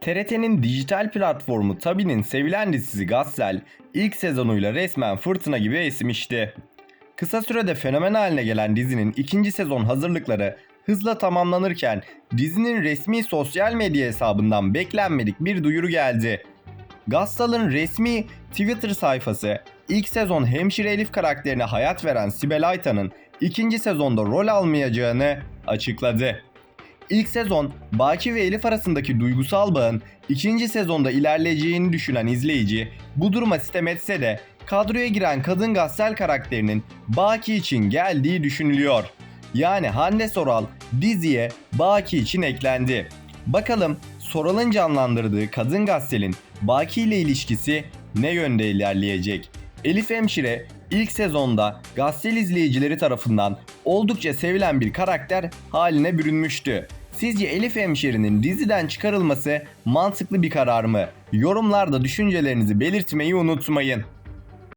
TRT'nin dijital platformu Tabi'nin sevilen dizisi Gassel ilk sezonuyla resmen fırtına gibi esmişti. Kısa sürede fenomen haline gelen dizinin ikinci sezon hazırlıkları hızla tamamlanırken dizinin resmi sosyal medya hesabından beklenmedik bir duyuru geldi. Gassal'ın resmi Twitter sayfası ilk sezon hemşire Elif karakterine hayat veren Sibel Aytan'ın ikinci sezonda rol almayacağını açıkladı. İlk sezon Baki ve Elif arasındaki duygusal bağın ikinci sezonda ilerleyeceğini düşünen izleyici bu duruma sitem etse de kadroya giren kadın Gassel karakterinin Baki için geldiği düşünülüyor. Yani Hande Soral diziye Baki için eklendi. Bakalım Soral'ın canlandırdığı kadın Gassel'in Baki ile ilişkisi ne yönde ilerleyecek? Elif Hemşire ilk sezonda Gassel izleyicileri tarafından oldukça sevilen bir karakter haline bürünmüştü. Sizce Elif Hemşire'nin diziden çıkarılması mantıklı bir karar mı? Yorumlarda düşüncelerinizi belirtmeyi unutmayın.